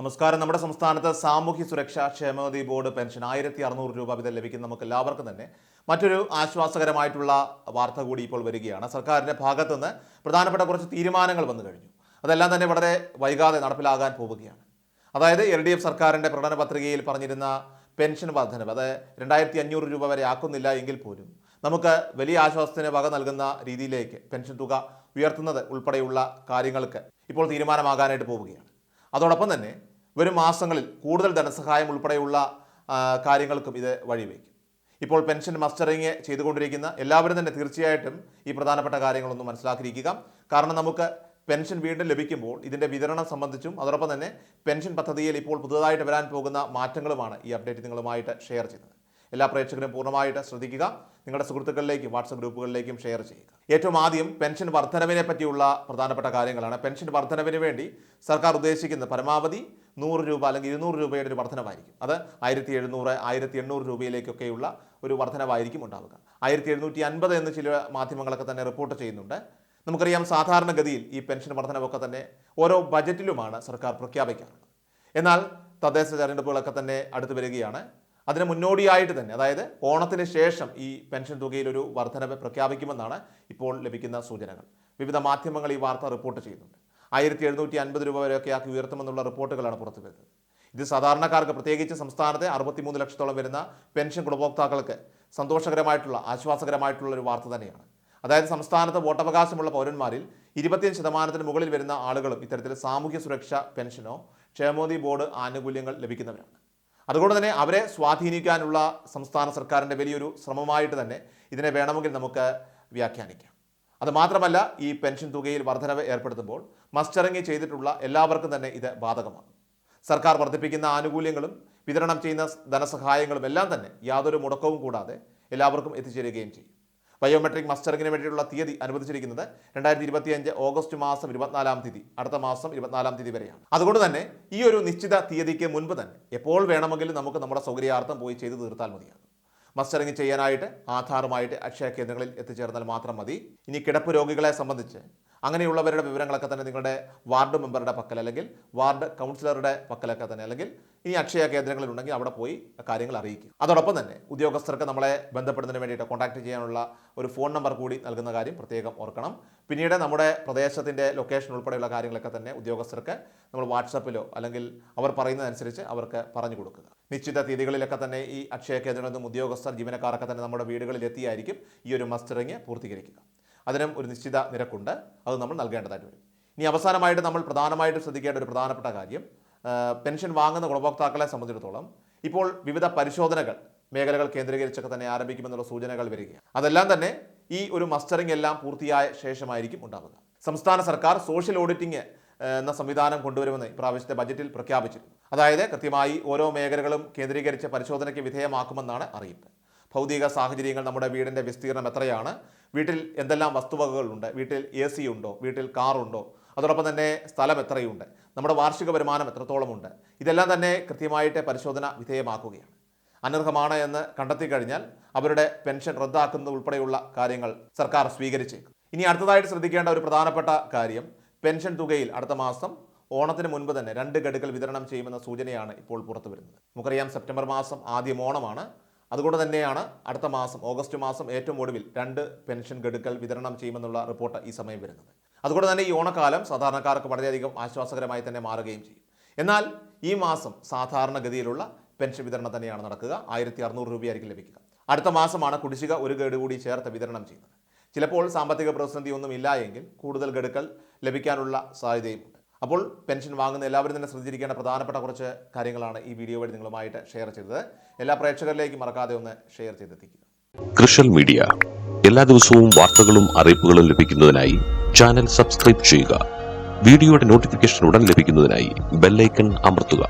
നമസ്കാരം. നമ്മുടെ സംസ്ഥാനത്ത് സാമൂഹ്യ സുരക്ഷാ ക്ഷേമനിധി ബോർഡ് പെൻഷൻ ആയിരത്തി അറുന്നൂറ് രൂപ വീതം ലഭിക്കുന്ന നമുക്ക് എല്ലാവർക്കും തന്നെ മറ്റൊരു ആശ്വാസകരമായിട്ടുള്ള വാർത്ത കൂടി ഇപ്പോൾ വരികയാണ്. സർക്കാരിന്റെ ഭാഗത്തുനിന്ന് പ്രധാനപ്പെട്ട കുറച്ച് തീരുമാനങ്ങൾ വന്നു കഴിഞ്ഞു. അതെല്ലാം തന്നെ വളരെ വൈകാതെ നടപ്പിലാകാൻ പോവുകയാണ്. അതായത് എൽ ഡി എഫ് സർക്കാരിന്റെ പ്രകടന പത്രികയിൽ പറഞ്ഞിരുന്ന പെൻഷൻ വർധനവ് അത് രണ്ടായിരത്തി അഞ്ഞൂറ് രൂപ വരെ ആക്കുന്നില്ല എങ്കിൽ പോലും നമുക്ക് വലിയ ആശ്വാസത്തിന് വക നൽകുന്ന രീതിയിലേക്ക് പെൻഷൻ തുക ഉയർത്തുന്നത് ഉൾപ്പെടെയുള്ള കാര്യങ്ങൾക്ക് ഇപ്പോൾ തീരുമാനമാകാനായിട്ട് പോവുകയാണ്. അതോടൊപ്പം തന്നെ വരും മാസങ്ങളിൽ കൂടുതൽ ധനസഹായം ഉൾപ്പെടെയുള്ള കാര്യങ്ങൾക്കും ഇത് വഴിവെക്കും. ഇപ്പോൾ പെൻഷൻ മസ്റ്ററിങ് ചെയ്തുകൊണ്ടിരിക്കുന്ന എല്ലാവരും തന്നെ തീർച്ചയായിട്ടും ഈ പ്രധാനപ്പെട്ട കാര്യങ്ങളൊന്നും മനസ്സിലാക്കിയിരിക്കുക. കാരണം നമുക്ക് പെൻഷൻ വീണ്ടും ലഭിക്കുമ്പോൾ ഇതിന്റെ വിതരണം സംബന്ധിച്ചും അതോടൊപ്പം തന്നെ പെൻഷൻ പദ്ധതിയിൽ ഇപ്പോൾ പുതുതായിട്ട് വരാൻ പോകുന്ന മാറ്റങ്ങളുമാണ് ഈ അപ്ഡേറ്റ് നിങ്ങളുമായിട്ട് ഷെയർ ചെയ്യുന്നത്. എല്ലാ പ്രേക്ഷകരും പൂർണമായിട്ട് ശ്രദ്ധിക്കുക. നിങ്ങളുടെ സുഹൃത്തുക്കളിലേക്കും വാട്സപ്പ് ഗ്രൂപ്പുകളിലേക്കും ഷെയർ ചെയ്യുക. ഏറ്റവും ആദ്യം പെൻഷൻ വർധനവിനെ പറ്റിയുള്ള പ്രധാനപ്പെട്ട കാര്യങ്ങളാണ്. പെൻഷൻ വർധനവിന് വേണ്ടി സർക്കാർ ഉദ്ദേശിക്കുന്ന പരമാവധി നൂറ് രൂപ അല്ലെങ്കിൽ ഇരുന്നൂറ് രൂപയുടെ ഒരു വർധനവായിരിക്കും. അത് ആയിരത്തി എഴുന്നൂറ് ആയിരത്തി എണ്ണൂറ് രൂപയിലേക്കൊക്കെയുള്ള ഒരു വർധനവായിരിക്കും ഉണ്ടാവുക. ആയിരത്തി എഴുന്നൂറ്റി അൻപത് എന്ന് ചില മാധ്യമങ്ങളൊക്കെ തന്നെ റിപ്പോർട്ട് ചെയ്യുന്നുണ്ട്. നമുക്കറിയാം സാധാരണഗതിയിൽ ഈ പെൻഷൻ വർധനവൊക്കെ തന്നെ ഓരോ ബജറ്റിലുമാണ് സർക്കാർ പ്രഖ്യാപിക്കാറുള്ളത്. എന്നാൽ തദ്ദേശ തെരഞ്ഞെടുപ്പുകളൊക്കെ തന്നെ അടുത്ത് വരികയാണ്. അതിന് മുന്നോടിയായിട്ട് തന്നെ അതായത് ഓണത്തിന് ശേഷം ഈ പെൻഷൻ തുകയിൽ ഒരു വർധനവ് പ്രഖ്യാപിക്കുമെന്നാണ് ഇപ്പോൾ ലഭിക്കുന്ന സൂചനകൾ. വിവിധ മാധ്യമങ്ങൾ ഈ വാർത്ത റിപ്പോർട്ട് ചെയ്യുന്നുണ്ട്. ആയിരത്തി എഴുന്നൂറ്റി അൻപത് രൂപ വരെയൊക്കെ ആക്കി ഉയർത്തുമെന്നുള്ള റിപ്പോർട്ടുകളാണ് പുറത്തു വരുന്നത്. ഇത് സാധാരണക്കാർക്ക് പ്രത്യേകിച്ച് സംസ്ഥാനത്തെ അറുപത്തിമൂന്ന് ലക്ഷത്തോളം വരുന്ന പെൻഷൻ ഗുണഭോക്താക്കൾക്ക് സന്തോഷകരമായിട്ടുള്ള ആശ്വാസകരമായിട്ടുള്ള ഒരു വാർത്ത തന്നെയാണ്. അതായത് സംസ്ഥാനത്ത് വോട്ടവകാശമുള്ള പൗരന്മാരിൽ ഇരുപത്തിയഞ്ച് ശതമാനത്തിന് മുകളിൽ വരുന്ന ആളുകളും ഇത്തരത്തിൽ സാമൂഹ്യ സുരക്ഷ പെൻഷനോ ക്ഷേമോദി ബോർഡ് ആനുകൂല്യങ്ങൾ ലഭിക്കുന്നവരാണ്. അതുകൊണ്ട് തന്നെ അവരെ സ്വാധീനിക്കാനുള്ള സംസ്ഥാന സർക്കാരിന്റെ വലിയൊരു ശ്രമമായിട്ട് തന്നെ ഇതിനെ വേണമെങ്കിൽ നമുക്ക് വ്യാഖ്യാനിക്കാം. അത് മാത്രമല്ല ഈ പെൻഷൻ തുകയിൽ വർധനവ് ഏർപ്പെടുത്തുമ്പോൾ മസ്റ്ററിങ് ചെയ്തിട്ടുള്ള എല്ലാവർക്കും തന്നെ ഇത് ബാധകമാണ്. സർക്കാർ വർദ്ധിപ്പിക്കുന്ന ആനുകൂല്യങ്ങളും വിതരണം ചെയ്യുന്ന ധനസഹായങ്ങളും എല്ലാം തന്നെ യാതൊരു മുടക്കവും കൂടാതെ എല്ലാവർക്കും എത്തിച്ചേരുകയും ചെയ്യും. ബയോമെട്രിക് മസ്റ്ററിങ്ങിന് വേണ്ടിയുള്ള തീയതി അനുവദിച്ചിരിക്കുന്നത് രണ്ടായിരത്തി ഇരുപത്തിയഞ്ച് ഓഗസ്റ്റ് മാസം ഇരുപത്തിനാലാം തീയതി അടുത്ത മാസം ഇരുപത്തിനാലാം തീയതി വരെയാണ്. അതുകൊണ്ട് തന്നെ ഈ ഒരു നിശ്ചിത തീയതിക്ക് മുൻപ് തന്നെ എപ്പോൾ വേണമെങ്കിലും നമുക്ക് നമ്മുടെ സൗകര്യാർത്ഥം പോയി ചെയ്തു തീർത്താൽ മതിയാകും. മസ്റ്ററിങ് ചെയ്യാനായിട്ട് ആധാറുമായിട്ട് അക്ഷയ കേന്ദ്രങ്ങളിൽ എത്തിച്ചേർന്നാൽ മാത്രം മതി. ഇനി കിടപ്പ് രോഗികളെ സംബന്ധിച്ച് അങ്ങനെയുള്ളവരുടെ വിവരങ്ങളൊക്കെ തന്നെ നിങ്ങളുടെ വാർഡ് മെമ്പറുടെ പക്കൽ അല്ലെങ്കിൽ വാർഡ് കൗൺസിലറുടെ പക്കലൊക്കെ തന്നെ അല്ലെങ്കിൽ ഇനി അക്ഷയ കേന്ദ്രങ്ങളിൽ ഉണ്ടെങ്കിൽ അവിടെ പോയി കാര്യങ്ങൾ അറിയിക്കും അതോടൊപ്പം തന്നെ ഉദ്യോഗസ്ഥർക്ക് നമ്മളെ ബന്ധപ്പെടുന്നതിന് വേണ്ടിയിട്ട് കോൺടാക്ട് ചെയ്യാനുള്ള ഒരു ഫോൺ നമ്പർ കൂടി നൽകുന്ന കാര്യം പ്രത്യേകം ഓർക്കണം. പിന്നീട് നമ്മുടെ പ്രദേശത്തിന്റെ ലൊക്കേഷൻ ഉൾപ്പെടെയുള്ള കാര്യങ്ങളൊക്കെ തന്നെ ഉദ്യോഗസ്ഥർക്ക് നമ്മൾ വാട്സപ്പിലോ അല്ലെങ്കിൽ അവർ പറയുന്നതനുസരിച്ച് അവർക്ക് പറഞ്ഞു കൊടുക്കുക. നിശ്ചിത തീയതികളിലൊക്കെ തന്നെ ഈ അക്ഷയ കേന്ദ്രങ്ങളിൽ നിന്നും ഉദ്യോഗസ്ഥർ ജീവനക്കാരൊക്കെ തന്നെ നമ്മുടെ വീടുകളിൽ എത്തിയായിരിക്കും ഈ ഒരു മസ്റ്ററിങ് പൂർത്തീകരിക്കുക. അതിനും ഒരു നിശ്ചിത നിരക്കുണ്ട്. അത് നമ്മൾ നൽകേണ്ടതായിട്ട് വരും. ഇനി അവസാനമായിട്ട് നമ്മൾ പ്രധാനമായിട്ട് ശ്രദ്ധിക്കേണ്ട ഒരു പ്രധാനപ്പെട്ട കാര്യം പെൻഷൻ വാങ്ങുന്ന ഗുണഭോക്താക്കളെ സംബന്ധിച്ചിടത്തോളം ഇപ്പോൾ വിവിധ പരിശോധനകൾ മേഖലകൾ കേന്ദ്രീകരിച്ചൊക്കെ തന്നെ ആരംഭിക്കുമെന്നുള്ള സൂചനകൾ വരികയാണ്. അതെല്ലാം തന്നെ ഈ ഒരു മസ്റ്ററിംഗ് എല്ലാം പൂർത്തിയായ ശേഷമായിരിക്കും ഉണ്ടാവുക. സംസ്ഥാന സർക്കാർ സോഷ്യൽ ഓഡിറ്റിംഗ് എന്ന സംവിധാനം കൊണ്ടുവരുമെന്ന് ഇപ്രാവശ്യത്തെ ബജറ്റിൽ പ്രഖ്യാപിച്ചിരുന്നു. അതായത് കൃത്യമായി ഓരോ മേഖലകളും കേന്ദ്രീകരിച്ച് പരിശോധനയ്ക്ക് വിധേയമാക്കുമെന്നാണ് അറിയിപ്പ്. ഭൗതിക സാഹചര്യങ്ങൾ നമ്മുടെ വീടിന്റെ വിസ്തീർണം എത്രയാണ്? വീട്ടിൽ എന്തെല്ലാം വസ്തുവകകളുണ്ട്? വീട്ടിൽ എ സി ഉണ്ടോ? വീട്ടിൽ കാറുണ്ടോ അതോടൊപ്പം തന്നെ സ്ഥലം എത്രയുണ്ട്? നമ്മുടെ വാർഷിക വരുമാനം എത്രത്തോളമുണ്ട്? ഇതെല്ലാം തന്നെ കൃത്യമായിട്ട് പരിശോധന വിധേയമാക്കുകയാണ്. അനർഹമാണ് എന്ന് കണ്ടെത്തി കഴിഞ്ഞാൽ അവരുടെ പെൻഷൻ റദ്ദാക്കുന്നത് ഉൾപ്പെടെയുള്ള കാര്യങ്ങൾ സർക്കാർ സ്വീകരിച്ചേക്കും. ഇനി അടുത്തതായിട്ട് ശ്രദ്ധിക്കേണ്ട ഒരു പ്രധാനപ്പെട്ട കാര്യം പെൻഷൻ തുകയിൽ അടുത്ത മാസം ഓണത്തിന് മുൻപ് തന്നെ രണ്ട് ഗഡുക്കൾ വിതരണം ചെയ്യുമെന്ന സൂചനയാണ് ഇപ്പോൾ പുറത്തു വരുന്നത് നമുക്കറിയാം സെപ്റ്റംബർ മാസം ആദ്യം ഓണമാണ്. അതുകൊണ്ട് തന്നെയാണ് അടുത്ത മാസം ഓഗസ്റ്റ് മാസം ഏറ്റവും ഒടുവിൽ രണ്ട് പെൻഷൻ ഗഡുക്കൾ വിതരണം ചെയ്യുമെന്നുള്ള റിപ്പോർട്ട് ഈ സമയം വരുന്നത്. അതുകൊണ്ട് തന്നെ ഈ ഓണക്കാലം സാധാരണക്കാർക്ക് വളരെയധികം ആശ്വാസകരമായി തന്നെ മാറുകയും ചെയ്യും. എന്നാൽ ഈ മാസം സാധാരണഗതിയിലുള്ള പെൻഷൻ വിതരണം തന്നെയാണ് നടക്കുക. ആയിരത്തി അറുന്നൂറ് രൂപയായിരിക്കും ലഭിക്കുക. അടുത്ത മാസമാണ് കുടിശ്ശിക ഒരു ഗഡു കൂടി ചേർത്ത് വിതരണം ചെയ്യുന്നത്. ചിലപ്പോൾ സാമ്പത്തിക പ്രതിസന്ധി ഒന്നും ഇല്ല എങ്കിൽ കൂടുതൽ ഗഡുക്കൾ ലഭിക്കാനുള്ള സാധ്യതയുമുണ്ട് അപ്പോൾ പെൻഷൻ വാങ്ങുന്ന എല്ലാവരും തന്നെ ശ്രദ്ധിച്ചിരിക്കേണ്ട പ്രധാനപ്പെട്ട കുറച്ച് കാര്യങ്ങളാണ് ഈ വീഡിയോ വഴി നിങ്ങളുമായിട്ട് ഷെയർ ചെയ്തത്. എല്ലാ പ്രേക്ഷകരിലേക്കും മറക്കാതെ ഒന്ന് ഷെയർ ചെയ്തെത്തിക്കുക. കൃഷൽ മീഡിയ എല്ലാ ദിവസവും വാർത്തകളും അറിയിപ്പുകളും ലഭിക്കുന്നതിനായി ചാനൽ സബ്സ്ക്രൈബ് ചെയ്യുക. വീഡിയോയുടെ നോട്ടിഫിക്കേഷൻ ഉടൻ ലഭിക്കുന്നതിനായി ബെല്ലൈക്കൺ അമർത്തുക.